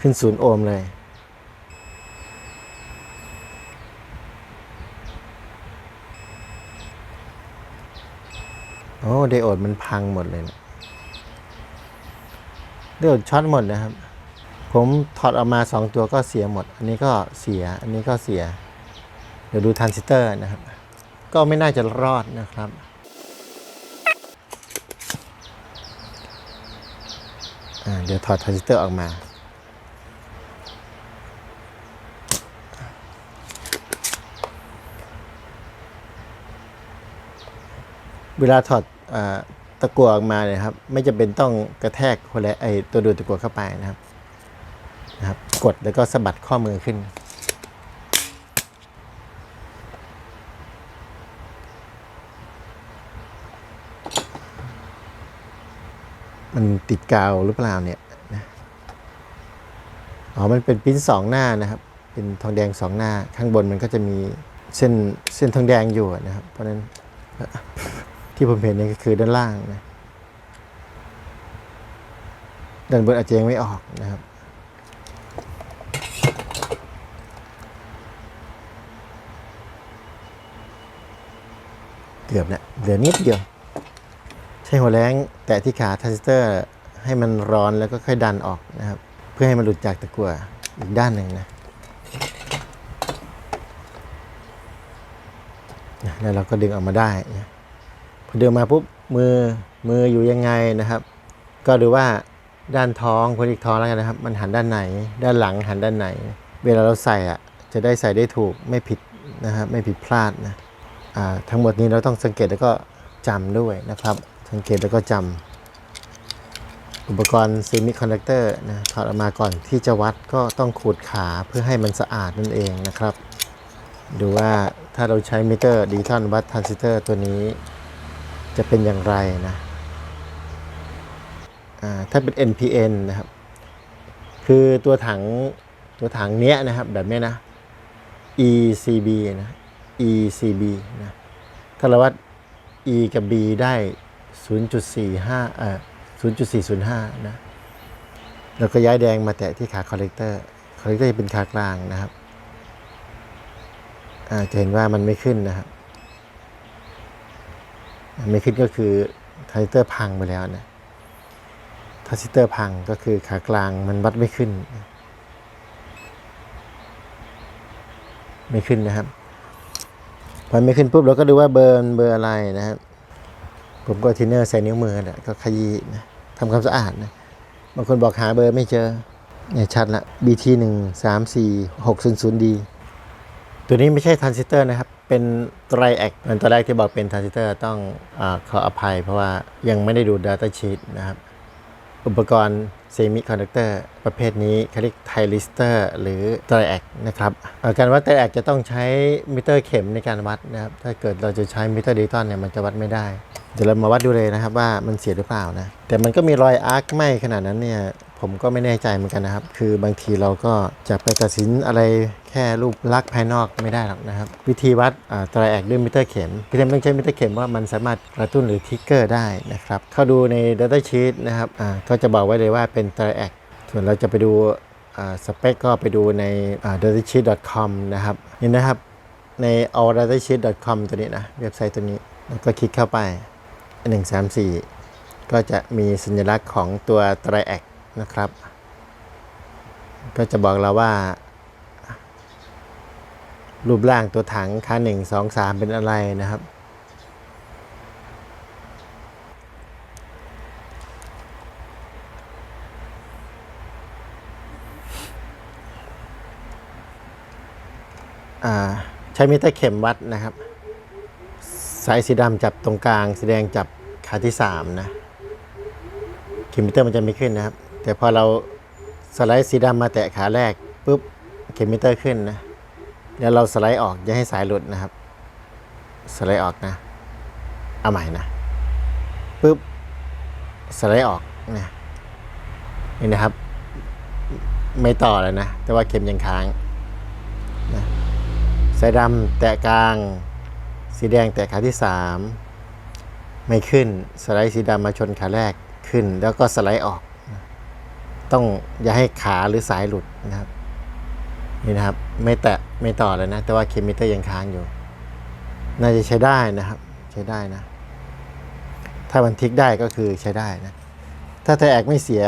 ขึ้นศูนย์โอห์มเลย โอ้ไดโอดมันพังหมดเลยนะไดโอดช็อตหมดนะครับ ผมถอดออกมาสองตัวก็เสียหมด อันนี้ก็เสีย อันนี้ก็เสีย เดี๋ยวดูทรานซิสเตอร์นะครับ ก็ไม่น่าจะรอดนะครับเดี๋ยวถอดทรานซิสเตอร์ออกมา เวลาถอดอตะกั่วออกมาเนี่ยครับ ไม่จำเป็นต้องกระแทกคนละไอตัวดูดตะกั่วเข้าไปนะครับนะครับ กดแล้วก็สะบัดข้อมือขึ้น มันติดกาวหรือเปล่าเนี่ยนะอ๋อ มันเป็นปิ้นสองหน้านะครับ เป็นทองแดงสองหน้า ข้างบนมันก็จะมีเส้นเส้นทองแดงอยู่นะครับ เพราะนั้น ที่ผมเห็นนี่ก็คือด้านล่างนะด้านบนอาจจะยังไม่ออกนะครับ เกือบแล้วเหลือนิดเดียว ใช้หัวแรงแตะที่ขาทรานซิสเตอร์ให้มันร้อนแล้วก็ค่อยดันออกนะครับ เพื่อให้มันหลุดจากตะกั่วอีกด้านหนึ่งนะนะแล้วเราก็ดึงออกมาได้นะ พอดึงมาปุ๊บมือมืออยู่ยังไงนะครับ ก็ดูว่าด้านท้องคนอีกท้องแล้วกันนะครับ มันหันด้านไหน ด้านหลังหันด้านไหน เวลาเราใส่อะจะได้ใส่ได้ถูกไม่ผิดนะครับไม่ผิดพลาดนะทั้งหมดนี้เราต้องสังเกตแล้วก็จำด้วยนะครับ สังเกตแล้วก็จำอุปกรณ์ซีมิคอนดักเตอร์นะถอดออกมาก่อนที่จะวัดก็ต้องขูดขาเพื่อให้มันสะอาดนั่นเองนะครับ ดูว่าถ้าเราใช้มิเตอร์ดิจิตอลวัดทรานซิสเตอร์ตัวนี้ จะเป็นอย่างไรนะถ้าเป็น NPN นะครับ คือตัวถังตัวถังเนี้ยนะครับแบบนี้นะ ECB นะ ECB นะถ้าเราวัด E กับ B ได้ 0.45เอ่อ0.405 นะแล้วก็ย้ายแดงมาแตะที่ขาคอลเลกเตอร์คอลเลกเตอร์จะเป็นขากลางนะครับจะเห็นว่ามันไม่ขึ้นนะครับ ไม่ขึ้นก็คือทรานซิสเตอร์พังไปแล้วนะทรานซิสเตอร์พังก็คือขากลางมันวัดไม่ขึ้น ไม่ขึ้นนะครับพอไม่ขึ้นปุ๊บเราก็ดูว่าเบอร์เบอร์อะไรนะครับ ผมก็ทินเนอร์ใส่นิ้วมือนะก็ขยี้นะทำความสะอาดนะบางคนบอกหาเบอร์ไม่เจอเนี่ยชัดละ BT 1 3 4 6 0 0 D ตัวนี้ไม่ใช่ทรานซิสเตอร์นะครับ เป็นไตรแอคเหมือนตอนแรกที่บอกเป็นทรานซิสเตอร์ต้องอขออภัย เพราะว่ายังไม่ได้ดู Data Sheet นะครับ อุปกรณ์เซมิคอนดักเตอร์ประเภทนี้เขาเรียกไทลิสเตอร์หรือไตรแอคนะครับการวัดไตรแอคจะต้องใช้มิเตอร์เข็มในการวัดนะครับ ถ้าเกิดเราจะใช้มิเตอร์ดิจิตอลเนี่ยมันจะวัดไม่ได้ เดี๋ยวเรามาวัดดูเลยนะครับว่ามันเสียหรือเปล่านะ แต่มันก็มีรอยอาร์คไหมขนาดนั้นเนี่ย ผมก็ไม่แน่ใจเหมือนกันนะครับ คือบางทีเราก็จะไปตัดสินอะไรแค่รูปลักษณ์ภายนอกไม่ได้หรอกนะครับ วิธีวัดตราแอคด้วยมิเตอร์เข็มพี่เทมต้องใช้มิเตอร์เข็มว่ามันสามารถกระตุ้นหรือทิกเกอร์ได้นะครับเข้าดูใน Data Sheet นะครับอ่าก็จะบอกไว้เลยว่าเป็นตราแอคส่วนเราจะไปดูสเปคก็ไปดูใน datasheet.com นะครับนี่นะครับใน alldatasheet.com ตัวนี้นะเว็บไซต์ตัวนี้แล้วก็คลิกเข้าไป 1 3 4 ก็จะมีสัญลักษณ์ของตัวตราแอค นะครับ ก็จะบอกเราว่า รูปร่างตัวถังค่า1 2 3 เป็นอะไรนะครับ ใช้มิเตอร์เข็มวัดนะครับ สายสีดำจับตรงกลาง สีแดงจับขาที่ 3 นะเข็มมิเตอร์มันจะไม่ขึ้นนะครับ แต่พอเราสไลด์สีดำมาแตะขาแรกปุ๊บเข็มมิเตอร์ขึ้นนะแล้วเราสไลด์ออกอย่าให้สายหลุดนะครับ สไลด์ออกนะ เอาใหม่นะปุ๊บสไลด์ออกนะนี่นะครับ ไม่ต่อเลยนะ แต่ว่าเข็มยังค้างนะสายดำแตะกลาง สีแดงแตะขาที่ 3 ไม่ขึ้นสไลด์สีดำมาชนขาแรกขึ้น แล้วก็สไลด์ออก ต้องอย่าให้ขาหรือสายหลุดนะครับนี่นะครับ ไม่แตะไม่ต่อเลยนะ แต่ว่าเคมิเตอร์ยังค้างอยู่ น่าจะใช้ได้นะครับ ใช้ได้นะ ถ้ามันทิกได้ก็คือใช้ได้นะ ถ้าไทแอกไม่เสีย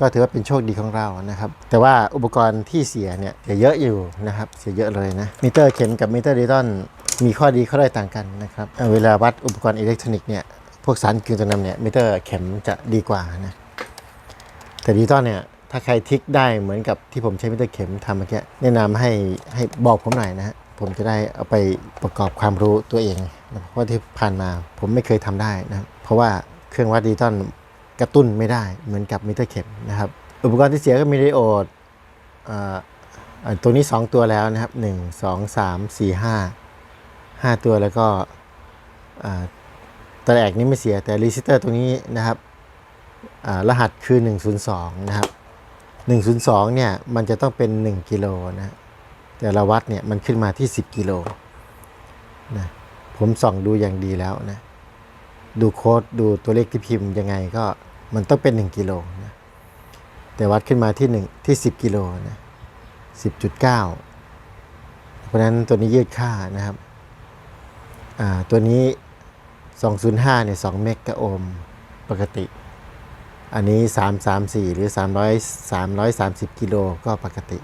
ก็ถือว่าเป็นโชคดีของเรานะครับ แต่ว่าอุปกรณ์ที่เสียเนี่ยเยเยอะอยู่นะครับ เสียเยอะเลยนะ มิเตอร์เข็มกับมิเตอร์ดิจิตอลมีข้อดีข้อด้อยต่างกันนะครับเอ่อเวลาวัดอุปกรณ์อิเล็กทรอนิกส์เนี่ย พวกสารกึ่งตัวนำเนี่ย มิเตอร์เข็มจะดีกว่านะ แต่ดิจิตอลเนี่ยถ้าใครทิกได้เหมือนกับที่ผมใช้มิเตอร์เข็มทำเมื่อกี้แนะนำให้ให้บอกผมหน่อยนะฮะผมจะได้เอาไปประกอบความรู้ตัวเองนะเพราะที่ผ่านมาผมไม่เคยทำได้นะครับเพราะว่าเครื่องวัดดิจิตอลกระตุ้นไม่ได้เหมือนกับมิเตอร์เข็มนะครับอุปกรณ์ที่เสียก็มีไดโอดอ่าอ่าตัวนี้ 2 ตัวแล้วนะครับ 1 2 3 4 5 5 ตัวแล้วก็ตัวแอกนี้ไม่เสียแต่รีซิสเตอร์ตัวนี้นะครับ รหัสคือ 102 นะครับ 102 เนี่ย มันจะต้องเป็น 1 กิโลนะ แต่ละวัดเนี่ย มันขึ้นมาที่ 10 กิโลนะ ผมส่องดูอย่างดีแล้วนะ ดูโค้ดดูตัวเลขที่พิมพ์ยังไงก็มันต้องเป็น 1 กิโลนะ แต่วัดขึ้นมาที่1ที่ 10 กิโลนะ10.9 เพราะฉะนั้นตัวนี้ยืดค่านะครับ ตัวนี้ 205 เนี่ย 2 เมกะโอห์มปกติ อันนี้ 334 หรือ 300 330 กิโลก็ปกติ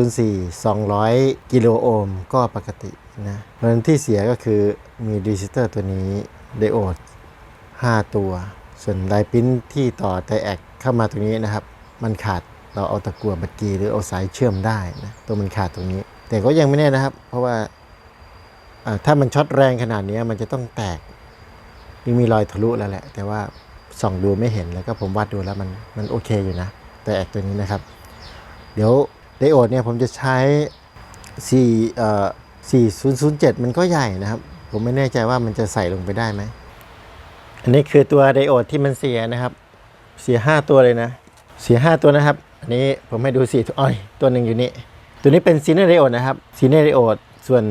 204 200 กิโลโอห์มก็ปกตินะเพราะนั้นที่เสียก็คือมีรีสิเตอร์ตัวนี้ไดโอด 5 ตัว ส่วนไดปิ้นที่ต่อไดแอกเข้ามาตรงนี้นะครับ มันขาดเราเอาตะกั่วบักกีหรือเอาสายเชื่อมได้นะตัวมันขาดตรงนี้ แต่ก็ยังไม่แน่นะครับ เพราะว่าอ่าถ้ามันช็อตแรงขนาดนี้มันจะต้องแตกยังมีรอยทะลุแล้วแหละ แต่ว่า ส่องดูไม่เห็นแล้วก็ผมวัดดูแล้วมันมันโอเคอยู่นะ แต่แอกตัวนี้นะครับ เดี๋ยวไดโอดเนี่ยผมจะใช้4เอ่อ4007 มันก็ใหญ่นะครับ ผมไม่แน่ใจว่ามันจะใส่ลงไปได้ไหม อันนี้คือตัวไดโอดที่มันเสียนะครับ เสีย 5 ตัวเลยนะ เสีย 5 ตัวนะครับ อันนี้ผมให้ดูสี่ตัวอ้อยตัวหนึ่งอยู่นี่ ตัวนี้เป็นซีเนอร์ไดโอดนะครับซีเนอร์ไดโอดส่วน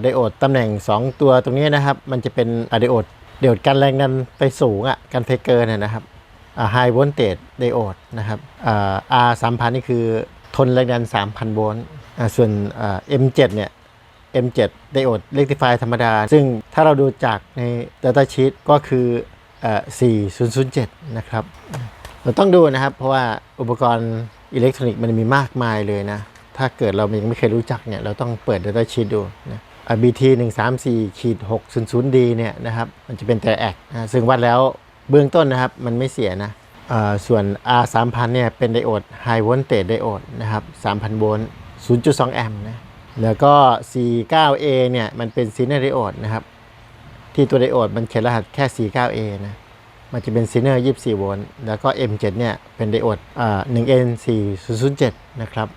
ไดโอดตำแหน่ง 2 ตัวตรงนี้นะครับ มันจะเป็นไดโอด เดียวกันแรงดันไปสูงอะกันเพเกอร์เนี่ยนะครับไฮโวลเตจไดโอดนะครับอ่า R 3,000นี่คือทนแรงดัน 3,000 โวลต์อ่าส่วนอ่า M7 เนี่ย M7 Diode Rectifier ธรรมดา ซึ่งถ้าเราดูจากใน Data Sheet ก็คืออ่อ4007 นะครับเราต้องดูนะครับ เพราะว่าอุปกรณ์อิเล็กทรอนิกส์มันมีมากมายเลยนะ ถ้าเกิดเรายังไม่เคยรู้จักเนี่ย เราต้องเปิด Data Sheet ดูนะ อ่า BT 134ขีด600 D เนี่ยนะครับมันจะเป็นแต่แอกนะซึ่งวัดแล้วเบื้องต้นนะครับมันไม่เสียนะอ่าส่วน R 3000เนี่ยเป็นไดโอด High Voltage Diode นะครับ3,000 โวลต์ 0.2 แอมป์นะแล้วก็ 49A เนี่ยมันเป็นซีเนอร์ไดโอดนะครับที่ตัวไดโอดมันเขียนรหัสแค่ 49A นะมันจะเป็นซีเนอร์24 โวลต์ แล้วก็ M7 เนี่ยเป็นไดโอดอ่า 1N4007 นะครับ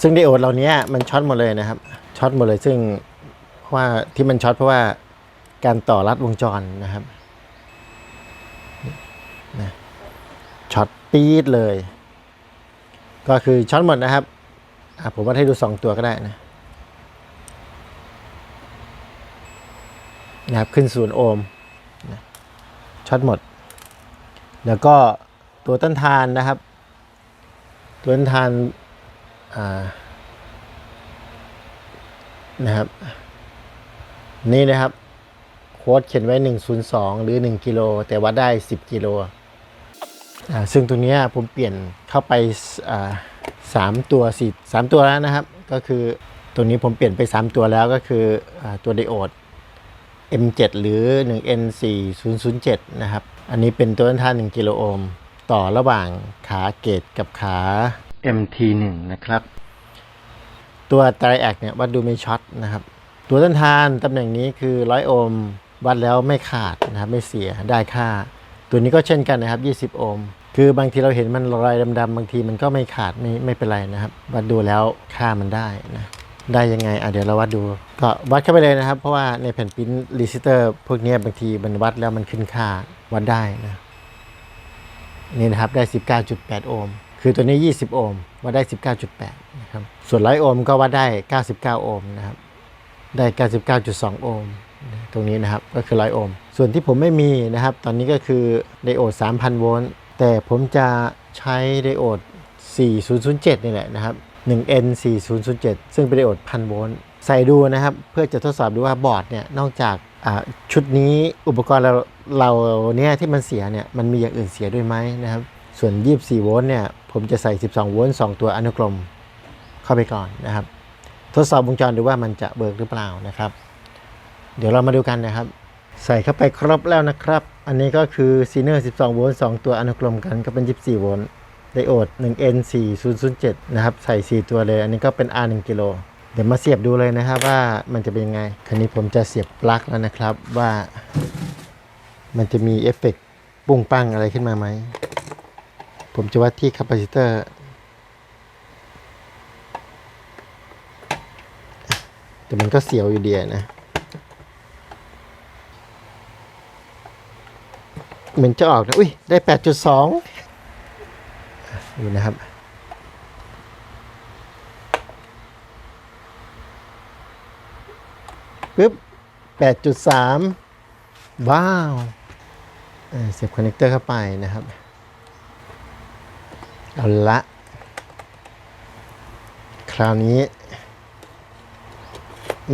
ซึ่งไดโอดเหล่านี้มันช็อตหมดเลยนะครับช็อตหมดเลยซึ่งว่าที่มันช็อตเพราะว่าการต่อรัดวงจรนะครับนะช็อตปี๊ดเลย ก็คือช็อตหมดนะครับผมว่าให้ดู 2 ตัวก็ได้นะนะครับขึ้นศูนย์โอห์มนะช็อตหมด แล้วก็ตัวต้นทานนะครับ ตัวต้นทาน นะครับ นี่นะครับ โค้ดเขียนไว้ 102 หรือ 1 กิโล แต่วัดได้ 10 กิโล ซึ่งตรงนี้ผมเปลี่ยนเข้าไปสามตัวสี่สามตัวแล้วนะครับ ก็คือตัวนี้ผมเปลี่ยนไป 3 ตัวแล้วก็คืออตัวไดโอด M7 หรือ 1N4007 นะครับ อันนี้เป็นตัวต้านทาน1กิโลโอห์มต่อระหว่างขาเกตกับขา MT1 นะครับ ตัวไตรแอคเนี่ยวัดดูไม่ช็อตนะครับ ตัวต้านทานตำแหน่งนี้คือ100โอห์มวัดแล้วไม่ขาดนะครับไม่เสียได้ค่า ตัวนี้ก็เช่นกันนะครับ 20 โอห์มคือบางทีเราเห็นมันรอยดำๆบางทีมันก็ไม่ขาดไม่ไม่เป็นไรนะครับ วัดดูแล้วค่ามันได้นะได้ยังไงอะเดี๋ยวเราวัดดู ก็วัดเข้าไปเลยนะครับ เพราะว่าในแผ่นปริ้นรีซิสเตอร์พวกนี้บางทีมันวัดแล้วมันขึ้นค่าวัดได้นะนี่นะครับได้ 19.8 โอห์ม คือตัวนี้ 20 โอห์มวัดได้ 19.8 นะครับ ส่วน100โอห์มก็วัดได้ 99 โอห์มนะครับ ได้ 99.2 โอห์มตรงนี้นะครับ ก็คือ100โอห์ม ส่วนที่ผมไม่มีนะครับ ตอนนี้ก็คือไดโอด 3,000 โวลต์ แต่ผมจะใช้ไดโอด 4007 นี่แหละนะครับ 1N 4007 ซึ่งเป็นไดโอดพันโวลต์ ใส่ดูนะครับ เพื่อจะทดสอบดูว่าบอร์ดเนี่ย นอกจากชุดนี้อุปกรณ์เราเราเนี่ยที่มันเสียเนี่ย มันมีอย่างอื่นเสียด้วยไหมนะครับ ส่วน 24 โวลต์เนี่ย ผมจะใส่ 12 โวลต์2ตัวอนุกรมเข้าไปก่อนนะครับ ทดสอบวงจรดูว่ามันจะเบิกหรือเปล่านะครับ เดี๋ยวเรามาดูกันนะครับ ใส่เข้าไปครบแล้วนะครับ อันนี้ก็คือซีเนอร์12 โวลต์2ตัวอนุกรมกันก็เป็น 24 โวลต์ไดโอด 1N 4007 นะครับ ใส่ 4 ตัวเลย อันนี้ก็เป็น R 1 กิโล เดี๋ยวมาเสียบดูเลยนะครับว่ามันจะเป็นยังไง คราวนี้ผมจะเสียบปลั๊กแล้วนะครับว่า มันจะมีเอฟเฟกต์ปุ้งปังอะไรขึ้นมาไหม ผมจะวัดที่คาปาซิเตอร์แต่มันก็เสียวอยู่เดีอะนะ เหมือนจะออกนะ อุ้ย ได้ 8.2ดูนะครับ ปึ๊บ 8.3 ว้าวเออเสียบคอนเนคเตอร์เข้าไปนะครับ เอาละ คราวนี้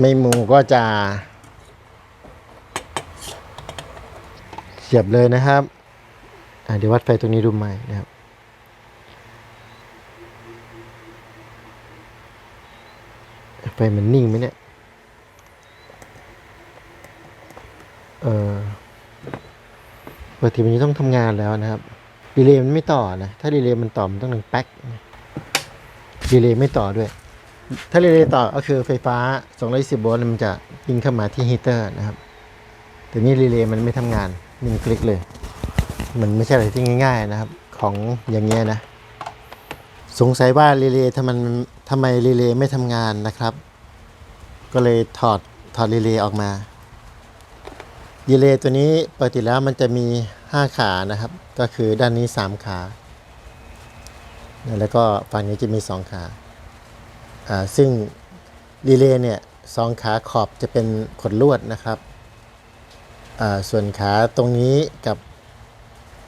ไม่มูก็จะเสียบเลยนะครับเดี๋ยววัดไฟตรงนี้ดูใหม่นะครับไฟมันนิ่งไหมเนี่ย เออปกติมันจะต้องทำงานแล้วนะครับ ดีเลย์มันไม่ต่อนะ ถ้าดีเลย์มันต่อมันต้องหนึ่งแป๊กดีเลย์ไม่ต่อด้วย ถ้าดีเลย์ต่อก็คือไฟฟ้า210โวลต์มันจะยิงเข้ามาที่ฮีเตอร์นะครับ แต่นี่รีเลย์มันไม่ทำงานหนึ่งคลิกเลย มันไม่ใช่อะไรที่ง่าย ๆนะครับ ของอย่างเงี้ยนะ สงสัยว่ารีเลย์ทำไมทำไมรีเลย์ไม่ทำงานนะครับ ก็เลยถอดถอดรีเลย์ออกมารีเลย์ตัวนี้ปกติแล้วมันจะมี 5 ขานะครับ ก็คือด้านนี้ 3 ขา แล้วก็ฝั่งนี้จะมี 2ขาอ่าซึ่งรีเลย์เนี่ยสองขาขอบจะเป็นขดลวดนะครับ ส่วนขาตรงนี้กับ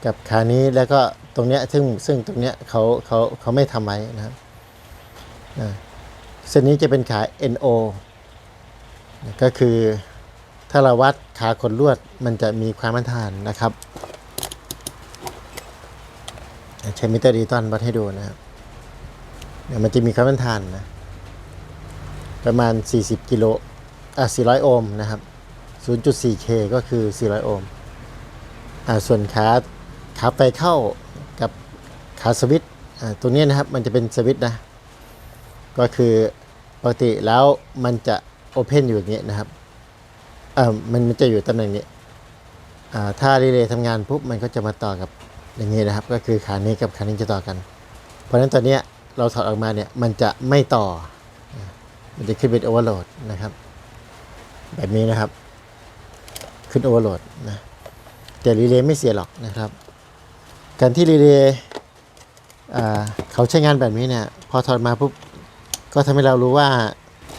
กับขานี้แล้วก็ตรงเนี้ยซึ่งซึ่งตรงเนี้ยเขาเขาเขาไม่ทำไว้นะครับเส้นนี้จะเป็นขา NO ก็คือถ้าเราวัดขาขนลวดมันจะมีความต้านทานนะครับ ใช้มิเตอร์ดิจิตอลวัดให้ดูนะครับเดี๋ยวมันจะมีความต้านทานนะ ประมาณ 40 กิโลอะ400 โอห์มนะครับ 0.4K ก็คือ 400 โอห์มอ่าส่วนขาขาไฟเข้ากับขาสวิตช์อ่าตัวนี้นะครับมันจะเป็นสวิตนะ ก็คือปกติแล้วมันจะโอเพนอยู่อย่างเงี้ยนะครับเอ่ามันมันจะอยู่ตำแหน่งนี้อ่าถ้ารีเลย์ทำงานปุ๊บมันก็จะมาต่อกับ อย่างนี้นะครับก็คือขานี้กับขานี้จะต่อกัน เพราะฉะนั้นตอนเนี้ยเราถอดออกมาเนี่ยมันจะไม่ต่อ มันจะขึ้นเป็นโอเวอร์โหลดนะครับ แบบนี้นะครับ ขึ้นโอเวอร์โหลดนะแต่รีเลย์ไม่เสียหรอกนะครับ การที่รีเลย์เขาใช้งานแบบนี้เนี่ยพอถอดมาปุ๊บก็ทำให้เรารู้ว่า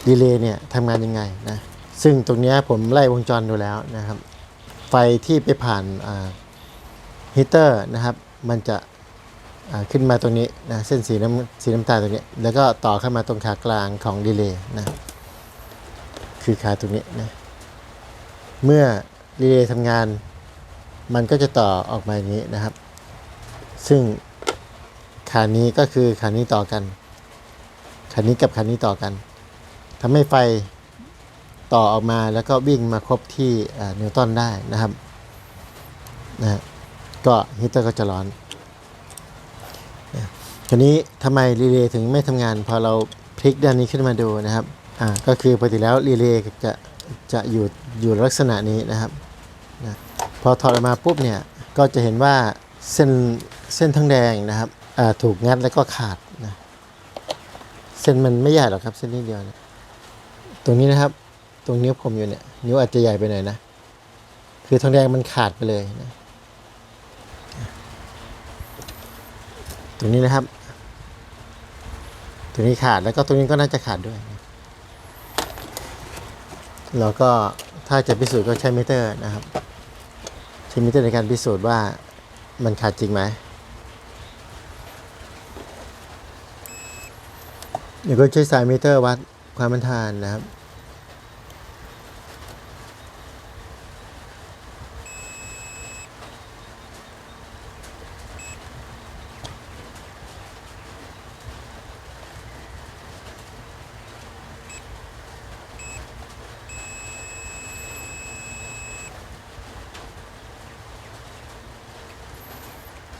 รีเลย์เนี่ยทำงานยังไงนะซึ่งตรงเนี้ยผมไล่วงจรดูแล้วนะครับ ไฟที่ไปผ่าน ฮีเตอร์นะครับมันจะขึ้นมาตรงนี้นะเส้นสีน้ำสีน้ำตาลตรงนี้ แล้วก็ต่อเข้ามาตรงขากลางของรีเลย์นะคือขาตรงนี้นะเมื่อรีเลย์ทำงาน มันก็จะต่อออกมาอย่างนี้นะครับ ซึ่งขานี้ก็คือขานี้ต่อกันขานี้กับขานี้ต่อกันทำให้ไฟต่อออกมาแล้วก็วิ่งมาครบที่นิวตันได้นะครับนะฮะ ก็ฮีเตอร์ก็จะร้อนนะทีนี้ทำไมรีเลย์ถึงไม่ทำงานพอเราพลิกด้านนี้ขึ้นมาดูนะครับอ่าก็คือปกติแล้วรีเลย์จะจะอยู่อยู่ลักษณะนี้นะครับนะพอถอดออกมาปุ๊บเนี่ยก็จะเห็นว่าเส้นเส้นทั้งแดงนะครับอ่าถูกงัดแล้วก็ขาดนะเส้นมันไม่ใหญ่หรอกครับเส้นนิดเดียวนะตรงนี้นะครับตรงนิ้วผมอยู่เนี่ยนิ้วอาจจะใหญ่ไปหน่อยนะคือทองแดงมันขาดไปเลยนะ ตัวนี้นะครับ ตัวนี้ขาดแล้วก็ตัวนี้ก็น่าจะขาดด้วย แล้วก็ถ้าจะพิสูจน์ก็ใช้มิเตอร์นะครับ ใช้มิเตอร์ในการพิสูจน์ว่ามันขาดจริงไหมเดี๋ยวก็ใช้สายมิเตอร์วัดความมันทานนะครับ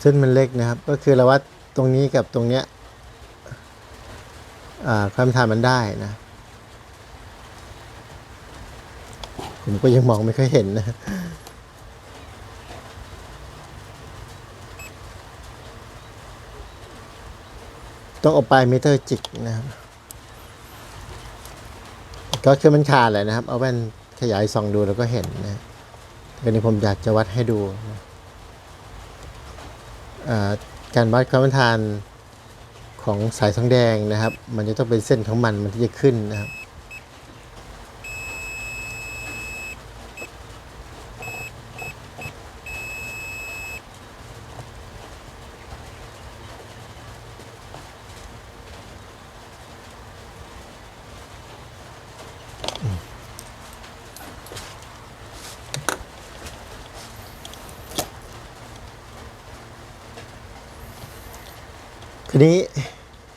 ส้นมันเล็กนะครับ ก็คือเราวัดตรงนี้กับตรงเนี้ยความทานมันได้นะ ผมก็ยังมองไม่ค่อยเห็นนะต้องเอาปลายมิเตอร์จิกนะครับก็คือมันขาดแหละนะครับ เอาแว่นขยายส่องดูแล้วก็เห็นนะทีนี้ผมอยากจะวัดให้ดูนะ การวัดความต้านทานของสายทองแดงนะครับ มันจะต้องเป็นเส้นของมันมันที่จะขึ้นนะครับ ทีนี้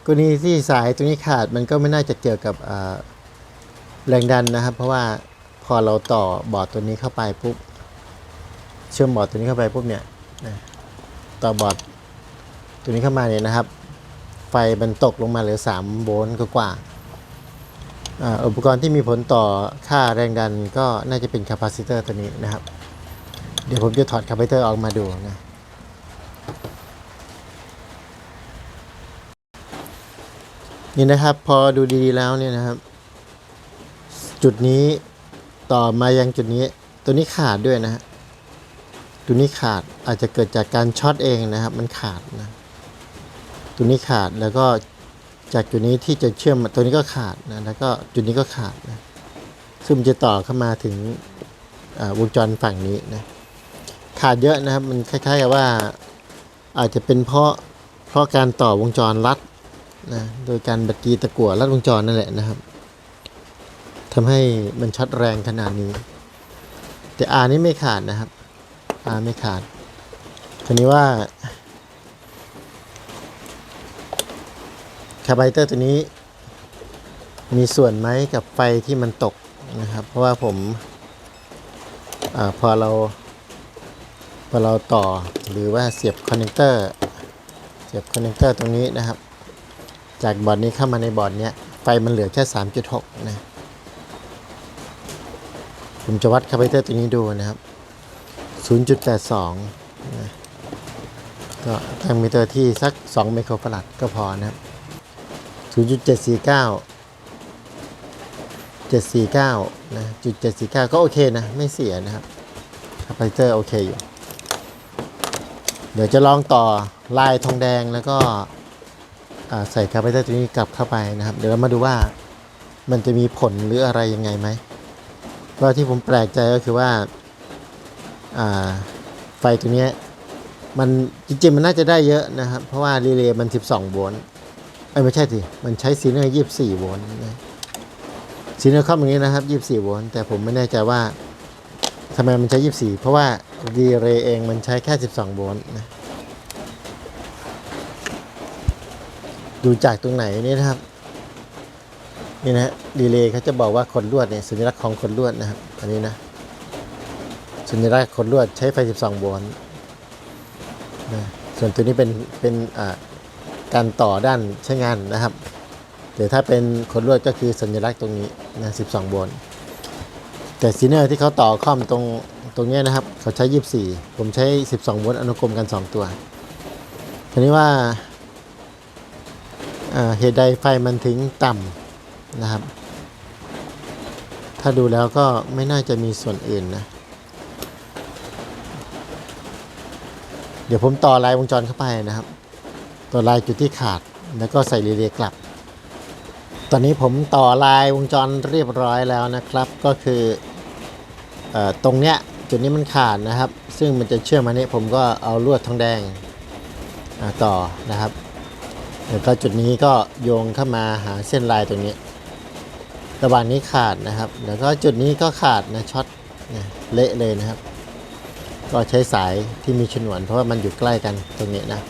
กรณีที่สายตรงนี้ขาดมันก็ไม่น่าจะเกี่ยวกับแรงดันนะครับ เพราะว่าพอเราต่อบอร์ดตัวนี้เข้าไปปุ๊บเชื่อมบอร์ดตัวนี้เข้าไปปุ๊บเนี่ยต่อบอร์ดตัวนี้เข้ามาเนี่ยนะครับ ไฟมันตกลงมาเหลือ 3 โวลต์กว่าๆอ่าอุปกรณ์ที่มีผลต่อค่าแรงดันก็น่าจะเป็นคาปาซิเตอร์ตัวนี้นะครับ เดี๋ยวผมจะถอดคาปาซิเตอร์ออกมาดูนะ นี่นะครับพอดูดีๆแล้วเนี่ยนะครับ จุดนี้ต่อมายังจุดนี้ ตัวนี้ขาดด้วยนะฮะตัวนี้ขาดอาจจะเกิดจากการช็อตเองนะครับ มันขาดนะ ตัวนี้ขาดแล้วก็จากจุดนี้ที่จะเชื่อมตัวนี้ก็ขาดนะแล้วก็จุดนี้ก็ขาดนะซึ่งมันจะต่อเข้ามาถึงวงจรฝั่งนี้นะขาดเยอะนะครับ มันคล้ายๆกับว่า อาจจะเป็นเพราะเพราะการต่อวงจรลัด นะโดยการบัดกีตะกั่วลัดวงจรนั่นแหละนะครับทำให้มันช็อตแรงขนาดนี้ แต่ R นี่ไม่ขาดนะครับ R ไม่ขาดทีนี้ว่าคาร์ไเตอร์ตัวนี้ มีส่วนไหมกับไฟที่มันตกนะครับ เพราะว่าผมอาพอเราพอเราต่อหรือว่าเสียบคอนเนคเตอร์เสียบคอนเนคเตอร์ตรงนี้นะครับ จากบอร์ดนี้เข้ามาในบอร์ดเนี้ยไฟมันเหลือแค่ 3.6 นะ ผมจะวัดคาร์บเตอร์ตัวนี้ดูนะครับ 0.82 นะก็ตั้งมิเตอร์ที่สัก 2 ไมโครฟาราดก็พอนะครับ 0.749 749 นะจุด749 ก็โอเคนะ ไม่เสียนะครับคาร์บเตอร์โอเคอยู่ เดี๋ยวจะลองต่อลายทองแดงแล้วก็ ใส่คาร์บอนไดออกไซด์ตัวนี้กลับเข้าไปนะครับ เดี๋ยวเรามาดูว่ามันจะมีผลหรืออะไรยังไงไหมว่าที่ผมแปลกใจก็คือว่าาไฟตัวนี้มันจริงๆมันน่าจะได้เยอะนะครับ เพราะว่ารีเลย์มัน 12 โวลต์เอ้ไม่ใช่สิมันใช้ซีเนอร์24 โวลต์นะซีเนอร์ครอบอย่างนี้นะครับ 24 โวลต์แต่ผมไม่แน่ใจว่าทำไมมันใช้ 24 เพราะว่ารีเลย์เองมันใช้แค่ 12 โวลต์นะ ดูจากตรงไหนนี่นะครับ นี่นะฮะดีเลย์เขาจะบอกว่าขนลวดเนี่ยสัญลักษณ์ของขนลวดนะครับ อันนี้นะสัญลักษณ์ขนลวดใช้ไฟ 12 โวลต์นะส่วนตัวนี้เป็นเป็นอ่าการต่อด้านใช้งานนะครับแต่ถ้าเป็นขนลวดก็คือสัญลักษณ์ตรงนี้นะ12 โวลต์แต่ซีเนอร์ที่เขาต่อคอมตรงตรงนี้นะครับ เขาใช้ 24 ผมใช้ 12 โวลต์อนุกรมกัน 2 ตัวทีนี้ว่า เหตุใดไฟมันถึงต่ำนะครับ ถ้าดูแล้วก็ไม่น่าจะมีส่วนอื่นนะ เดี๋ยวผมต่อลายวงจรเข้าไปนะครับ ต่อลายจุดที่ขาดแล้วก็ใส่รีเลย์กลับ ตอนนี้ผมต่อลายวงจรเรียบร้อยแล้วนะครับ ก็คืออตรงเนี้ยจุดนี้มันขาดนะครับ ซึ่งมันจะเชื่อมมานี้ผมก็เอาลวดทองแดงต่อนะครับ แล้วก็จุดนี้ก็โยงเข้ามาหาเส้นลายตรงนี้ ระหว่างนี้ขาดนะครับ แล้วก็จุดนี้ก็ขาดนะช็อตนะเละเลยนะครับ ก็ใช้สายที่มีฉนวนเพราะว่ามันอยู่ใกล้กันตรงนี้นะ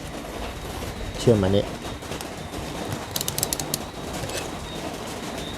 เชื่อมมานี้